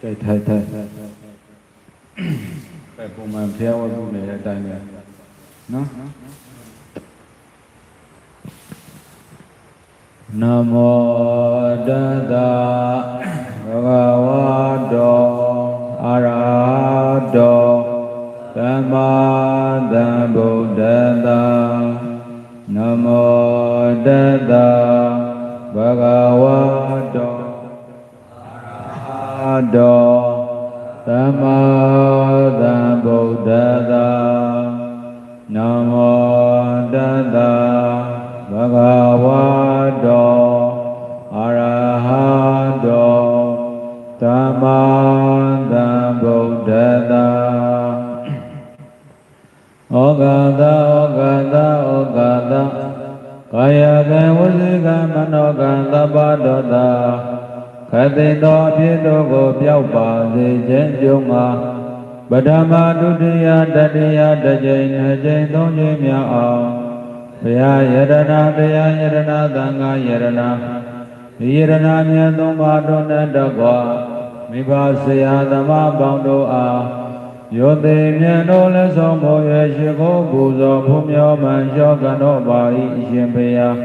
ကဲထိုင်ထိုင်ပဲပုံမှန်ဖျားဝတ်မှုနေတဲ့အတိုင်းပဲနော်နမောတတဘဂဝတောအရဟတောသမ္မာသမ္ဗုဒ္ဓတ္တနမောတတဘဂဝတောအ တောသမ္မာသမ္ဗုဒ္ဓတ္တနမော ခတိသောအဖြစ်တို့ကိုပြောက်ပါစေခြင်းကြုံမှာပထမဒုတိယတတိယတစ်ကြိမ်နှစ်ကြိမ်သုံးကြိမ်မြောက်အောင်ဘုရားယရဏတရားယရဏသံဃာယရဏဒီယရဏမြတ်သုံးပါးတို့နဲ့တကွာမိဘဆရာသမားပေါင်းတို့အားယောသိမြတ်တို့လည်းဆုံးဖို့ရရှိကိုပူဇော်ဖူးမြော်မှန်လျှောကတော်ပါ၏အရှင်ဘုရား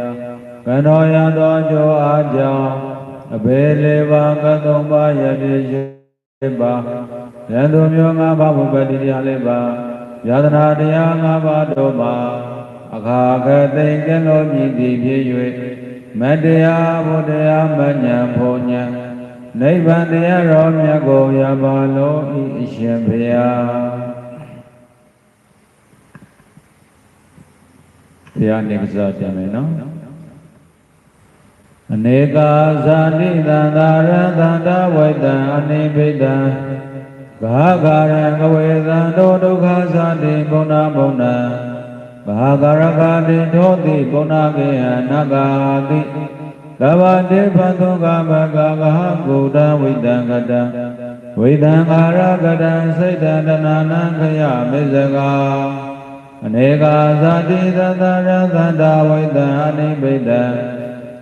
ကံတော်ရသောအကျိုးအားကြောင့် အဘေလေးပါကသုံးပါးရပြည့်ရှိပါယံသူမျိုးငါးပါးဘုပ္ပတိတရားလေးပါယသနာတရားငါးပါးတို့မှာအခါကသိင်ကဲလို့မြည်သည်ဖြစ်၍မတရားဘုရားမညံဖို့ညံနိဗ္ဗာန်တရားတော်မြတ်ကိုရပါလို့ဤအရှင်ဘုရားဘုရားနေကစားတင်မယ်နော် အနေကာဇာတိတန္တာရသန္တာဝိတံအနေဘိတံဘာဂရံကဝေသံတောဒုက္ခဇာတိဘုဏဘုဏံဘာဂရကတိသောတိဘုဏကေယနာဂာတိသဗ္ဗတေဘသုကမကဂဟကုတံဝိတံကတံဝိတံအာရကတံစိတ်တတနာနံခယမေဇဂာအနေကာဇာတိတန္တာရသန္တာဝိတံအနေဘိတံ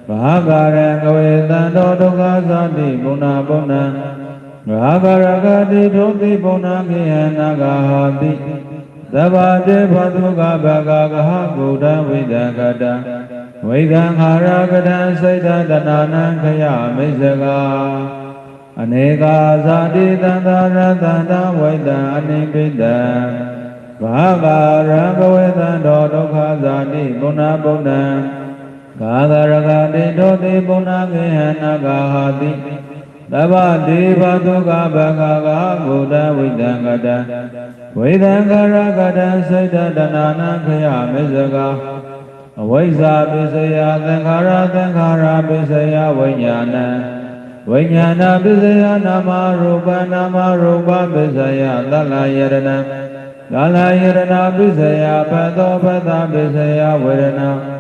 ဘာဂရံကဝေတံတောဒုက္ခသတိဘုဏဘုဏံဘာဂရကတိထုံတိဘုဏမေဟနာဂဟာတိသဗ္ဗတေဘသုကဘဂဂဟဗုဒ္ဓဝိဒကတံဝိကံခာရကတံစိတ်တတနာနံခယမိစ္ဆကာအနေကာဇာတိတန္တာရတန္တဝိတံအနိပိတံဘာဂရံကဝေတံတောဒုက္ခဇာတိဘုဏဘုဏံ ကာသရကတိတောတိပုဏ္ဏကေဟနာဂာဟာတိသဗ္ဗဒေဘဒုက္ခဘဂဂာဘုဒ္ဓဝိတံကတံဝိသံခရကတံစိတ်တတနာနာခယမေဇဂာအဝိဇ္ဇာပစ္စယသင်္ခါရသင်္ခါရပစ္စယဝိညာဏံဝိညာဏပစ္စယနာမရူပနာမရူပပစ္စယသလယရဏံသလယရဏပစ္စယဘသောဘသပစ္စယဝေဒနာ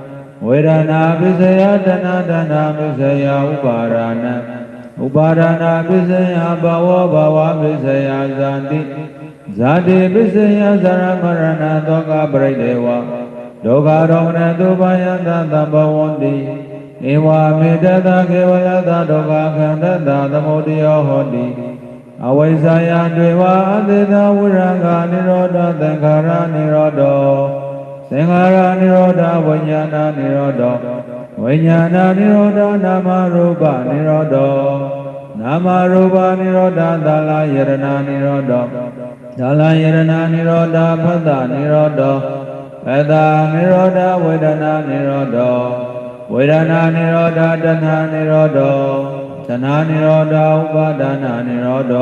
ဝေဒနာပစ္စယတဏတဏပစ္စယဥပါရဏဥပါရဏပစ္စယဘဝဘဝပစ္စယဇာတိဇာတိပစ္စယဇရမရဏသောကပရိဒေဝဒုက္ခရောမနတုပယတသဗ္ဗဝန္တိဧဝမေတ္တကေဝလတဒုက္ခခန္တတသမုဒယဟောတိအဝိဇ္ဇာယတွေဝအသေသဝရကនិရောဓသင်္ခါရនិရောဓော သင်္ခါရနိရောဓဝိညာဏနိရောဓဝိညာဏနိရောဓနာမရူပနိရောဓနာမရူပနိရောဓသလယရဏနိရောဓသလယရဏနိရောဓဖသနိရောဓဖသနိရောဓဝေဒနာနိရောဓဝေဒနာနိရောဓတဏှာနိရောဓတဏှာနိရောဓဥပါဒနာနိရောဓ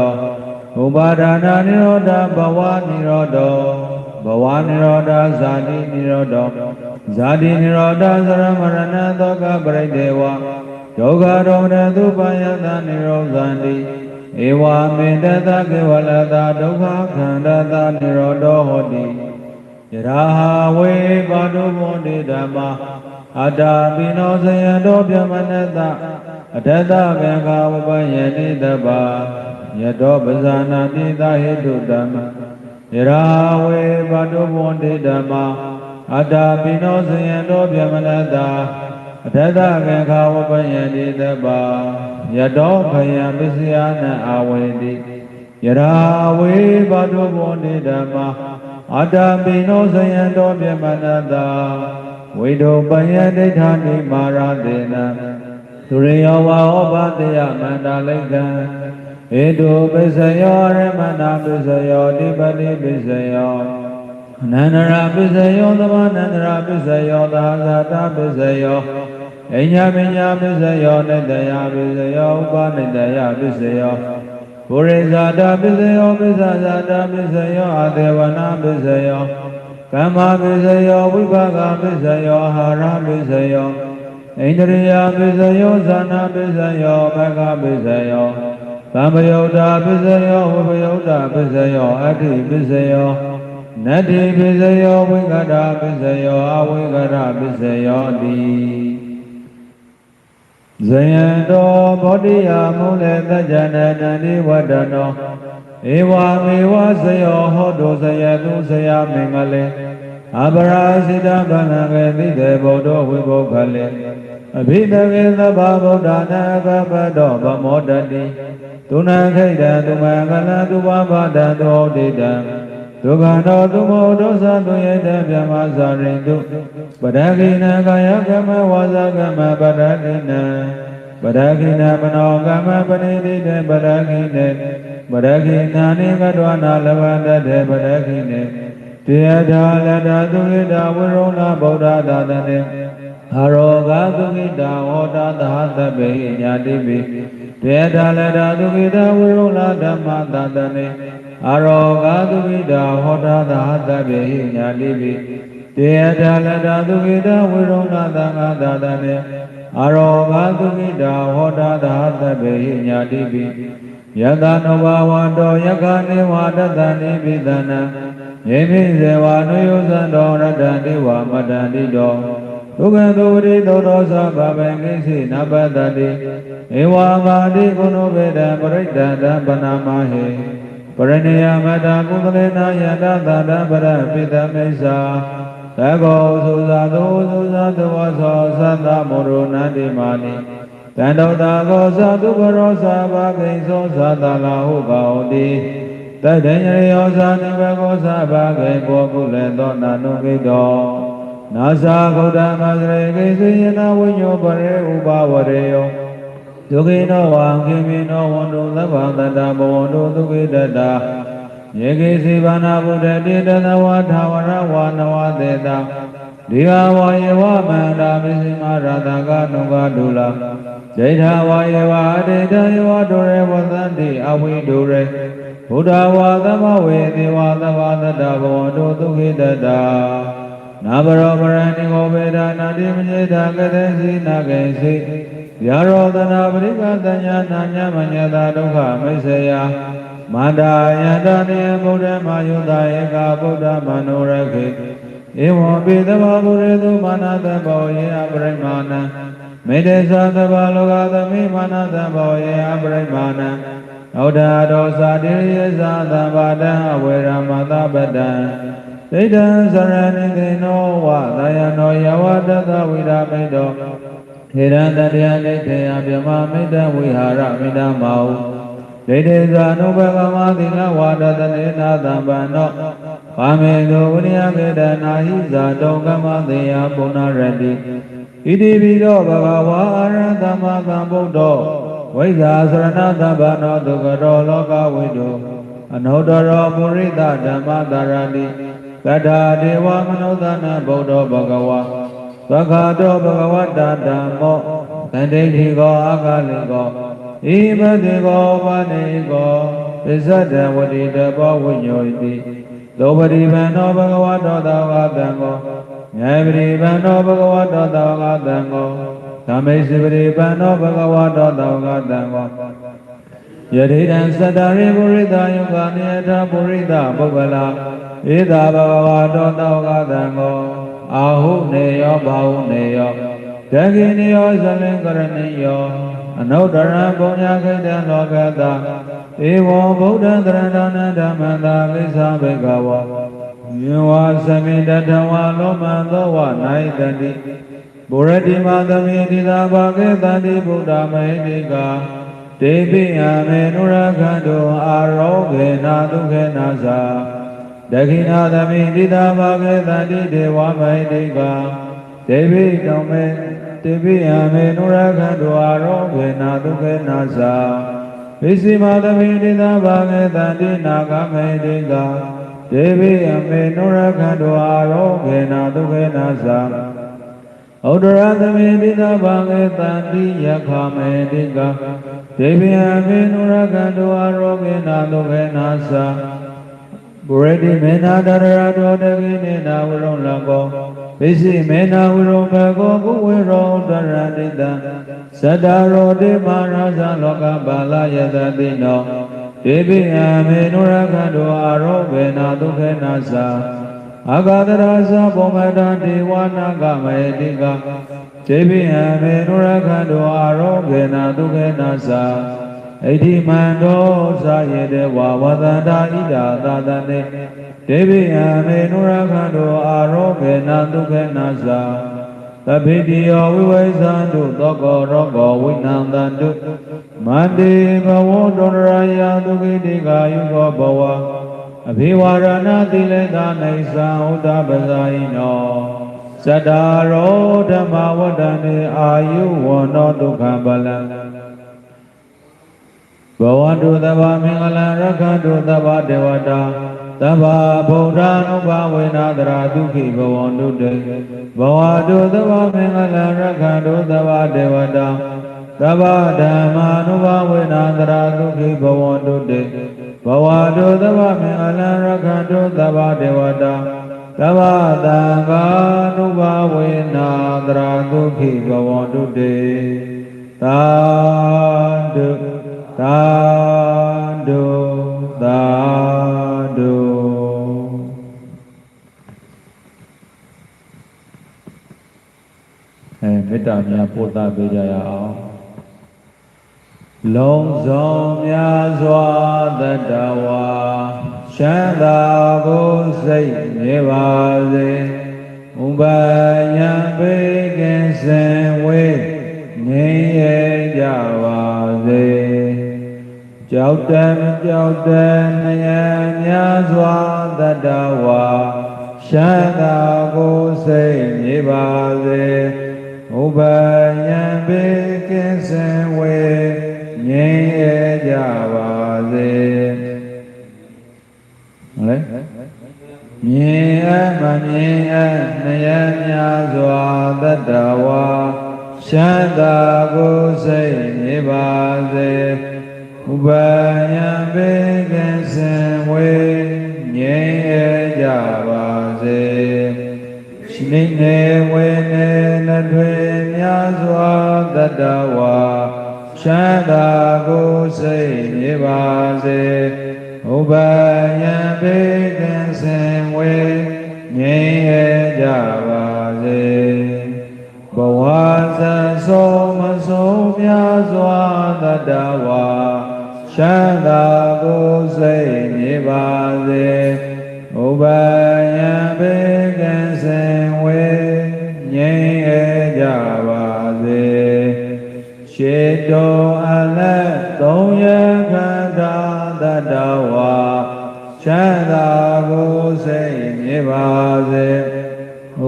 ဥပါဒနာနိရောဓဘဝနိရောဓ ဘဝနိရောဓဇာတိနိရောဓဇာတိနိရောဓသရမရဏသောကပရိဒေဝဒုက္ခရောမနသုပယတနိရောဇန္တိဧဝမေတ္တကေဝလတာဒုက္ခခန္ဓာတာနိရောဓဟောတိယရာဟဝေပါတုဘုံတိဓမ္မာအတ္တပိနောဇယံတောပြမနတအတ္တတကေခာဝပယတိတပ္ပယတောပဇာနာတိသဟိတုဓမ္မယ ရာဝေဘတုဘဝန္တိဓမ္မာအတ္တပိနောဇယံတောပြမလတာအထသကေခဝပယတိတပ္ပါယတောခယံပစ္စယနံအာဝေတိယရာဝေဘတုဘောနေဓမ္မာအတ္တပိနောဇယံတောပြမနတာဝိတုပယဒိဋ္ဌာနိမာရတေနံသူရိယောဝါဟောပါတယမန္တလိကံ ဧတုပစ္စယောရမဏပစ္စယောတိပတိပစ္စယောအနန္တရာပစ္စယောသမနန္တရာပစ္စယောသာဇာတပစ္စယောအညပညာပစ္စယောနိတယပစ္စယောဥပနိတယပစ္စယောပုရိဇာတပစ္စယောပစ္စဇာတပစ္စယောအသေဝနာပစ္စယောကမ္မပစ္စယောဝိပါကပစ္စယောအာဟာရပစ္စယောဣန္ဒြိယပစ္စယောဇာနာပစ္စယောဘဂပစ္စယော သံပယုတ်တာပစ္စယောဝိပယုတ်တာပစ္စယောအဋ္ဌိပစ္စယောနတ္တိပစ္စယောဝိကတာပစ္စယောအဝိကတာပစ္စယောတိဇယံတောဘောဓိယာမုလေသကြနတန္တိဝတ္တနောဧဝမေဝဇယောဟောတုဇယတုဇယမင်္ဂလေအပရာစိတဗန္နကေသိတေဗုဒ္ဓဝိဘုခလေ အဘိဓကေသဗ္ဗဗုဒ္ဓနာကပတောဗမောတတိဒုနခိတံသူမကလသူဝဘာတံသောဒိတံဒုက္ခတောသူမောဒုသသူယေတဗျမဇာရိတုပဒကိနကာယကမဝါဇကမပဒကိနပဒကိနမနောကမပဏိတိတေပဒကိနေပဒကိနာနိကတောနာလဘတတေပဒကိနေတေယထာလတသုခိတဝိရုဏဗုဒ္ဓသာတနေ အရောဂသုခိတဝောတာသဟသဗ္ဗေညာတိပိတေယထာလတသုခိတဝိရုဏဓမ္မသာတနေအရောဂသုခိတဟောတာသဟသဗ္ဗေညာတိပိတေယထာလတသုခိတဝိရုဏသံဃာသာတနေအရောဂသုခိတဟောတာသဟသဗ္ဗေညာတိပိယတနောဘဝတောယခနေဝတတနိပိသနံယေမိဇေဝနုယောဇံတော်ရတ္တတိဝမတ္တတိတော ဒုက္ခသုဝတိသောသောသဗ္ဗံကိသိနပတ္တတိဧဝမာတိကုဏုဗေဒံပရိတ္တံပနာမဟေပရိနိယမတ္တကုသလေနာယတသတ္တပရပိတမိစ္ဆာသကောသုဇာသောသုဇာသဝသောသတ္တမောရဏတိမာနိတန္တောတာကောသတုပရောသဘာကိသောသတ္တလာဟုကောတိတတ္တညရေယောဇာနိဘကောသဘာကိဘောကုလေသောနာနုကိတော နာသာဂௌတမသရေကိသေယနာဝိညောပရေဥပဝရေယောဒုက္ခိနောဝံခိမိနောဝန္တုသဗ္ဗတတ္တဘဝန္တုဒုက္ခိတတယေကိစီဘာနာဗုဒ္ဓတိတသဝထာဝရဝနဝသေတာဒီဃဝါယေဝမန္တာမစ္စည်းမရတကနုကဒုလာဒိဋ္ဌဝါယေဝအတေတယေဝဒုရေဝသန္တိအဝိဒုရေဘုဒ္ဓဝါသမဝေသေဝသဗ္ဗတတ္တဘဝန္တုဒုက္ခိတတ နာဘရောပရဏိကိုဘေဒနာတိမညေတာကတေစီနာကေစီယာရောသနာပရိကတညာနာညမညတာဒုက္ခမိစ္ဆေယမန္တာယတနေဗုဒ္ဓမာယုတဧကဗုဒ္ဓမနောရခေဧဝံပိသဗ္ဗဗုရေတုမာနတဘောယေအပရိမာဏံမေတ္တေသသဗ္ဗလောကသမိမာနတဘောယေအပရိမာဏံဩဒာဒောသာတိရိယသဗ္ဗတံအဝေရမတပတံ ဒိဋ္ဌံသရဏိကေနောဝသာယနောယဝတတဝိရာမိတောထေရတတယနိထေယဗြဟ္မာမိတ္တဝိဟာရမိတ္တမောဒိဋ္ဌိဇာနုဘဂမသီလဝါဒတနေနာသံပန္နောကာမေသောဝိနယကေတနာဟိဇာတောကမသေယပုဏ္ဏရတိဣတိပိသောဘဂဝါအရဟံသမ္မာသမ္ဗုဒ္ဓောဝိဇ္ဇာသရဏသဗ္ဗနောဒုက္ခရောလောကဝိတုအနုတ္တရောပုရိသဓမ္မတာရတိ တထာဒေဝမနုဿာနဗုဒ္ဓောဘဂဝါသက္ခတောဘဂဝတ္တဓမ္မောတန္တိတိကောအာဂလိကောဣမတိကောပါဏိကောပစ္စတဝတိတဘောဝိညောတိသောပရိဗံသောဘဂဝတောသာဝကတံကောဉာဏ်ပရိဗံသောဘဂဝတောသာဝကတံကောသမိစ္ဆပရိဗံသောဘဂဝတောသာဝကတံကောယတိတံသတ္တရိပုရိသယုဂာနိယထာပုရိသပုဂ္ဂလာ ဧသာဘဂဝတောသာဝကတံကောအာဟုနေယောဘာဟုနေယောတကိနေယောသလင်္ကရဏိယောအနုတ္တရပုညခိတံလောကတာဧဝံဗုဒ္ဓံတရဏနဓမ္မတာလိစ္ဆာဘေကဝယေဝသမိတထဝါလောမသောဝနိုင်တတိပပုရတိမသမိတိသာဘာကေတတိဗုဒ္ဓမေတိကာဒေပိယမေနုရခန္တုအာရောဂေနာဒုခေနာသာ ဒခိနာသမိတိသာဘာကေတတိဒေဝမေတိကာဒေပိတောမေတေပိယမေနုရခန္တုအာရောဂေနာဒုခေနာသာဝိစီမသမိတိသာဘာကေတတိနာဂမေတိကာဒေပိယမေနုရခန္တုအာရောဂေနာဒုခေနာသာဩဒရသမေတိသာဘာကေတတိယခမေတိကာဒေဝယမေနုရကတောအရောဂေနာဒုခေနာသာ ပုရိတိမေနာတရရတောတကိနေနာဝရုံလကောပိစိမေနာဝရုံဘကောကုဝေရောတရတိတံသတ္တရောတိမာရဇလောကပါလယတတိနောဒေဝယမေနုရကတောအရောဂေနာဒုခေနာသာအာဂတရာဇဘောမတံဒေဝနာကမေတိကဒေဝိယံမေနုရခန္တောအာရောဂေနာဒုခေနာသာ ဣတိမန္တောသာယေတဝဝသန္တာဣဒာသာတနေဒေဝိယံမေနုရခန္တောအာရောဂေနာဒုခေနာသာသဗ္ဗေတိယောဝိဝိဇန္တုသောကောရောဂောဝိနန္တန္တုမန္တေဘဝတောရယာဒုခိတိကာယုကောဘဝအဘိဝရဏတိလေသာနေသံဥဒ္ဒပဇာယိနောသတ္တာရောဓမ္မဝတ္တနေအာယုဝနောဒုက္ခပလံ ဘဝတုသဗ္ဗမင်္ဂလံရက္ခတုသဗ္ဗဒေဝတာသဗ္ဗဗုဒ္ဓ ानु ဘဝေနာတရာဒုက္ခိဘဝန္တုတေဘဝတုသဗ္ဗမင်္ဂလံရက္ခတုသဗ္ဗဒေဝတာသဗ္ဗဓမ္မာနုဘဝေနာတရာဒုက္ခိဘဝန္တုတေဘဝတုသဗ္ဗမင်္ဂလံရက္ခတုသဗ္ဗဒေဝတာသဗ္ဗတံဃာနုဘဝေနာတရာဒုက္ခိဘဝန္တုတေသာဓု သာဓုသာဓုအဲမေတ္တာများပို့သပေးကြရအောင်လုံးစုံများစွာတတဝါချမ်းသာကိုစိတ်နေပါစေဥပယံပေကင်စင်ဝေးငြိမ်းရဲ့ကြပါစေ ကြောက်တံကြောက်တံနယံများစွာတတဝါချမ်းသာကိုစိတ်နေပါစေဥပယံပေကင်စင်ဝေးငြိမ်းရဲ့ကြပါစေဟုတ်လေမြင်အမမြင်အနှယများစွာတတဝါရှမ်းသာကိုစိတ်နေပါစေ ဥပယံပေကင်စင်ဝေငြိမ်းရဲ့ကြပါစေရှိနေနေဝေနေနှထွေများစွာတတဝါချမ်းသာကိုစိတ်နေပါစေဥပယံပေကံစင်ဝေငြိမ်းရဲ့ကြပါစေဘဝဇန်ဆုံးမဆုံးများစွာတတဝါ ချမ်းသာကိုစိတ်နေပါစေဥပယံပေကံစင်ဝေငြိမ်းရဲ့ကြပါစေရှေတောအလက်သုံးရခန္ဓာတတဝါချမ်းသာကိုစိတ်မြေပါစေ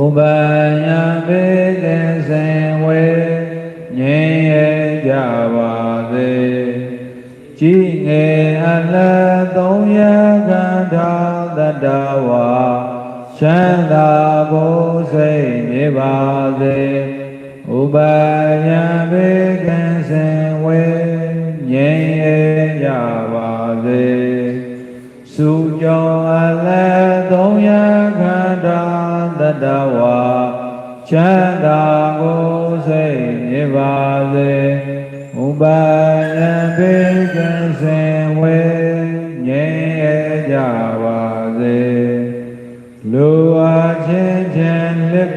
ဥပယံပေကင်စင်ဝေငြိမ်းရဲ့ကြပါစေ ကြည်ငယ်အလက်သုံးရခန္ဓာတတဝါချမ်းသာကိုစိတ်မြေပါစေဥပယံဘေကံစင်ဝေငြိမ်းရဲ့ကြပါစေစုကြောအလည်းသုံးရခန္ဓာတတဝါချမ်းသာကိုစိတ်နေပါစေဥပယံ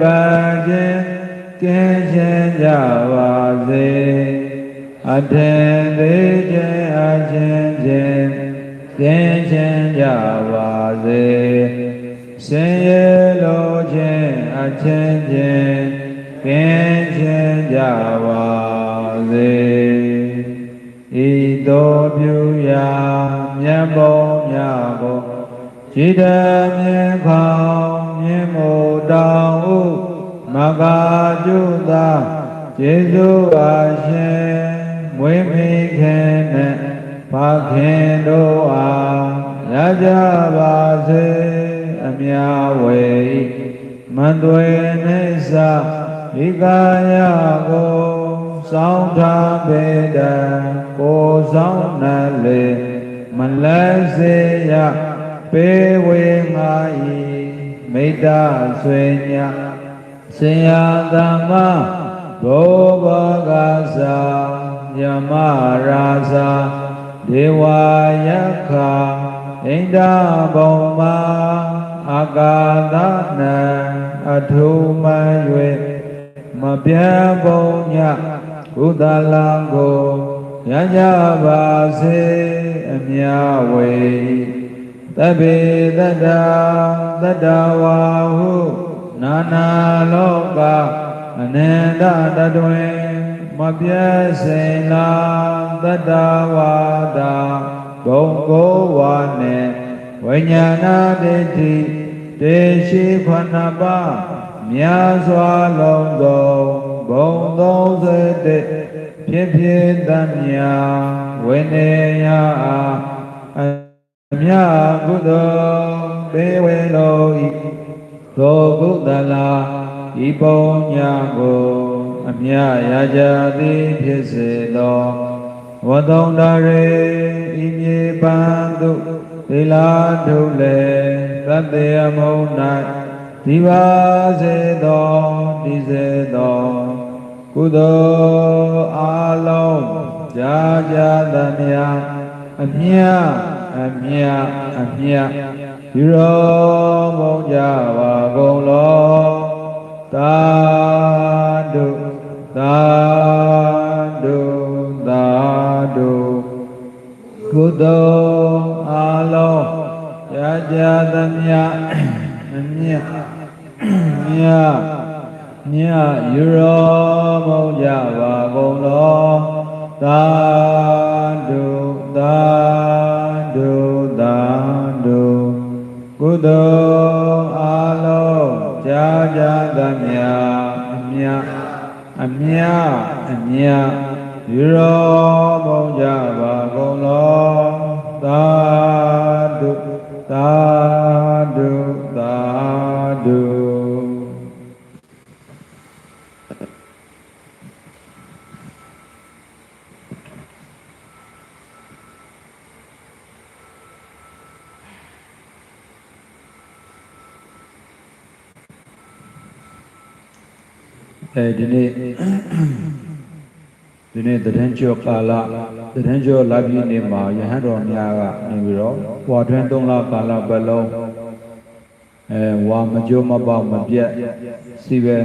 ပါခြင်းကင်းရှင်းကြပါစေအထင်သေးခြင်းအချင်းချင်းကင်းရှင်းကြပါစေဆင်းရဲလိုခြင်းအချင်းချင်းကင်းပါစေဤသို့ပြုရာမြတ်ဘုံမြတ်ဘုံจิตမြေခေါမြင်မို့တောင်းဥ မဂါကျုသာကျေးဇူးပါရှင်မွေးမိခင်နဲ့ဖခင်တို့အားရကြပါစေအမြဝေမန္တွင်နေစာဒီကာယကိုစောင်းထားပေတံကိုဆောင်နလေမလဲစေရပေဝေငါဤမိတ္တဆွေညာ ဆရာသမ္မာဘောဘဂသာယမရာဇာဒေဝယခာဣန္ဒဘုံမာအာကာသနံအထုမံ၍မပြတ်ဘုံညဘုဒ္ဓလံကိုရကြပါစေအမြဝေတဗ္ဗေတတ္တာတတ္တဝါဟု နာနာလောကအနန္တတတွင်မပြတ်စိန်လာတတ္တဝါတာဂုံကိုဝါနဲ့ဝိညာဏဒိဋ္ဌိတေရှိခဏပါမြာစွာလုံးစုံဘုံ31ဖြစ်ဖြစ်တမ်းမြာဝိနေယအားအမြကုသိုလ်ပေဝေလောဤ သောကုသလာဤပုံညာကိုအမြရကြသည်ဖြစ်စေသောဝတ္တုံတရေဤမြေပန်းသို့သီလာထုလေသတ္တယမုံ၌ဒီပါစေသောဒီစေသောကုသိုလ်အလုံးကြာကြာသမျှအမြအမြအမြ ဒီရောမုံကြပါကုန်လောသာဓုသာဓုသာဓုကုသိုလ်အလုံးကြာကြာသမျှအမြမြမြယူရောမုံကြပါကုန်လောသာဓုသာဓုသာဓု ကုသိုလ်အလုံးကြာကြာသမျှအမြအမြအမြယူရောမုံကြပါကုန်လောသာဓုသာဓုသာဓု အဲဒီနေ့ဒီနေ့တရင်ကျော်ကာလတရင်ကျော်လာပြီးနေမှာယဟန်တော်များကနေပြီးတော့ဝါထွန်း၃လကာလပတ်လုံးအဲဝါမကြိုးမပေါမပြတ်စီပဲ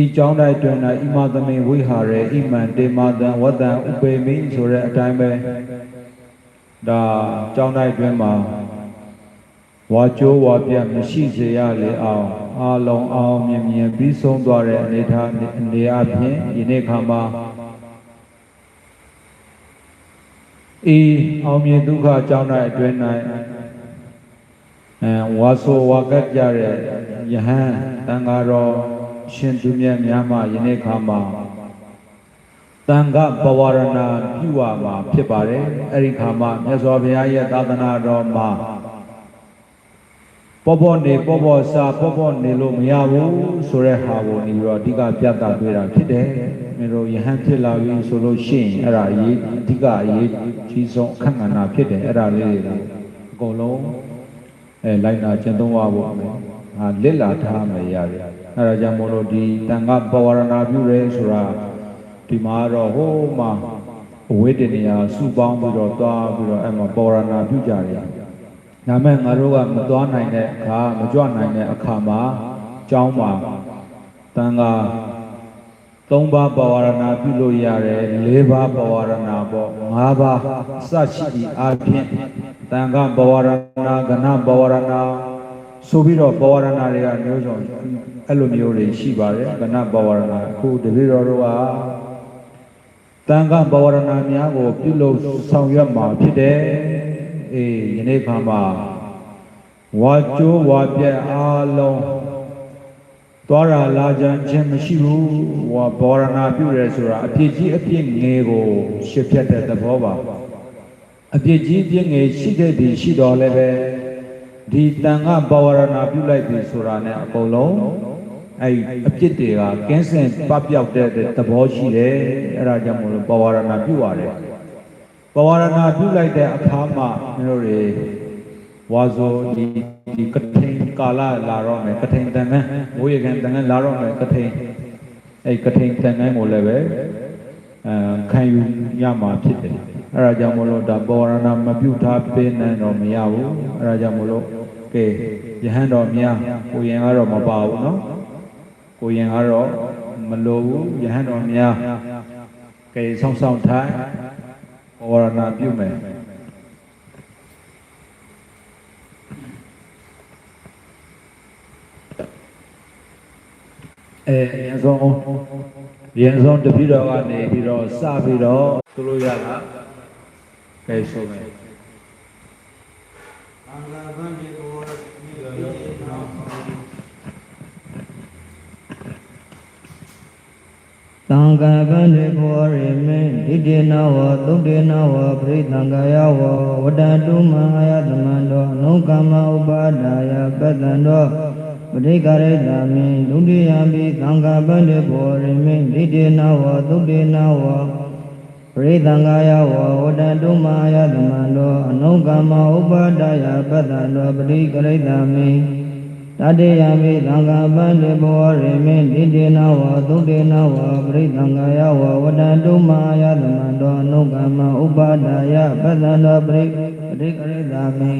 ဤကြောင်းတိုင်းတွင်၌ဣမသမိန်ဝိဟာရေဣမံတေမာတံဝတ္တံဥပေမိဆိုတဲ့အတိုင်းပဲဒါကြောင်းတိုင်းတွင်မှာဝါကြိုးဝါပြတ်မရှိစေရလေအောင် အာလုံးအောင်မြင်မြင်ပြီးဆုံးသွားတဲ့အနေထားအနေအချင်းဒီနေ့ခါမှာဤအောင်မြင်ဒုက္ခအကြောင်းတိုင်းအတွင်း၌အဲဝါဆိုဝါကတ်ကြတဲ့ယဟန်တန်ဃာတော်ရှင်သူမြတ်များမှယနေ့ခါမှာတန်ခပဝရဏပြုဝါမှာဖြစ်ပါတယ်အဲ့ဒီခါမှာမြတ်စွာဘုရားရဲ့သာသနာတော်မှာ ပေါ်ပေါ်နေပေါ်ပေါ်စားပေါ်ပေါ်နေလို့မရဘူးဆိုတဲ့ဟာကိုဒီတော့အဓိကပြတ်တာတွေ့တာဖြစ်တယ်မင်းတို့ယဟန်ဖြစ်လာပြီဆိုလို့ရှိရင်အဲ့ဒါအရေးအဓိကအရေးကြီးဆုံးအခက်အနာဖြစ်တယ်အဲ့ဒါလေးတွေအကုန်လုံးအဲလိုက်နာကျင့်သုံးရဖို့မယ်ဟာလစ်လာထားမယ်ရတယ်အဲ့ဒါကြောင့်မို့လို့ဒီတန်ခပဝရဏပြုရဲဆိုတာဒီမှာတော့ဟိုးမှာအဝိတ္တနေရာစုပေါင်းပြီးတော့သွားပြီးတော့အဲ့မှာပဝရဏပြုကြတယ် ဒါမဲ့ငါတို့ကမသွားနိုင်တဲ့အခါမကြွနိုင်တဲ့အခါမှာကျောင်းမှာတန်ခါ၃ပါးပဝရဏပြုလို့ရတယ်၄ပါးပဝရဏပေါ့၅ပါးစရှိသည့်အပြင်တန်ခါပဝရဏကဏပဝရဏဆိုပြီးတော့ပဝရဏတွေကမျိုးစုံအဲ့လိုမျိုးတွေရှိပါတယ်ကဏပဝရဏအခုတပည့်တော်တို့ကတန်ခပဝရဏများကိုပြုလုပ်ဆောင်ရွက်မှာဖြစ်တယ် အေးယနေ့ခါမှာဝါကျိုးဝါပြက်အားလုံးသွားရလာကြခြင်းမရှိဘူးဝါပဝရဏပြုရဲဆိုတာအပြစ်ကြီးအပြစ်ငယ်ကိုရှစ်ဖြတ်တဲ့သဘောပါအပြစ်ကြီးအပြစ်ငယ်ရှိတဲ့ဒီရှိတော်လည်းပဲဒီတန်ခပဝရဏပြုလိုက်ပြီဆိုတာနဲ့အကုန်လုံးအဲ့အပြစ်တွေကကင်းစင်ပပျောက်တဲ့သဘောရှိတယ်အဲ့ဒါကြောင့်မလို့ပဝရဏပြုရတယ် ပဝရဏပြုလိုက်တဲ့အခါမှာမင်းတို့တွေဝါဇောဒီဒီကထိန်ကာလလာတော့မယ်ကထိန်တန်ခမ်းမိုးရကန်တန်ခမ်းလာတော့မယ်ကထိန်အဲ့ကထိန်တန်ခမ်းကိုလည်းပဲအဲခံယူရမှာဖြစ်တယ်အဲ့ဒါကြောင့်မလို့ဒါပဝရဏမပြုထားပေးနိုင်တော့မရဘူးအဲ့ဒါကြောင့်မလို့ကဲယဟန်တော်များကိုရင်ကတော့မပါဘူးเนาะကိုရင်ကတော့မလိုဘူးယဟန်တော်များကဲဆောင်းဆောင်းထိုင်ပ ဝရဏပြုမယ်အဲအရင်ဆုံးအရင်ဆုံးတပည့်တော်ကနေပြီးတော့စပြီးတော့သူလို့ရလားကဲဆိုမယ် သံဃာဗန္တိဘောရိမေဒိဋ္ဌိနဝသုတ်တေနဝပရိသံဃာယဝဝတ္တတုမဟာယသမန္တောအနုကမ္မဥပါဒါယပတ္တံတောပဋိကရိတာမိဒုတိယံပိသံဃာဗန္တိဘောရိမေဒိဋ္ဌိနဝသုတ်တေနဝပရိသံဃာယဝဝတ္တတုမဟာယသမန္တောအနုကမ္မဥပါဒါယပတ္တံတောပဋိကရိတာမိ တတေယမိသံဃာပန္တိဘောရိမေဒိဋ္ဌိနဝသုတ်တေနဝပရိသံဃာယဝဝတ္တတုမယသမန္တောအနုကမ္မဥပါဒာယပတ္တန္တောပရိပရိကရိတာမိ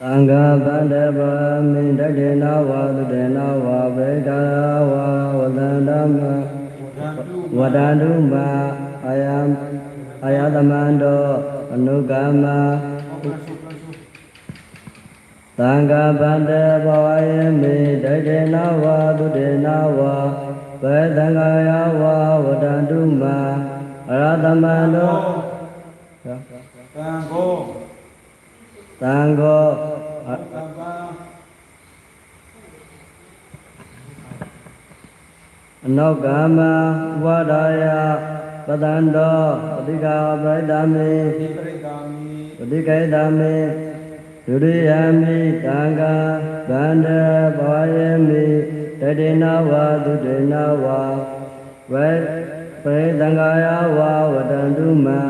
သံဃာပန္တိဘောမိဒိဋ္ဌိနဝသုတ်တေနဝပရိဒာဝဝသန္တမဝတ္တန္တုမ အာယံအာယသမန္တောအနုကမ္မသံဃာပန္တဘောယမေဒိဋ္ဌိနဝသုတေနဝဘေသံဃာယဝဝတ္တန္တုမအရသမန္တောတန်ကိုသံဃောအတန်ပါအနောကမ္မဝါဒာယ ပတန္တောပတိကာပရိဒာမေဒီပရိဒါမီပฏิကေတမေဒုရိယာမိတံဃာဗန္တဘာယေမိတတေနဝသုတေနဝဝေပရိသံဃာယဝဝတန္တုမံ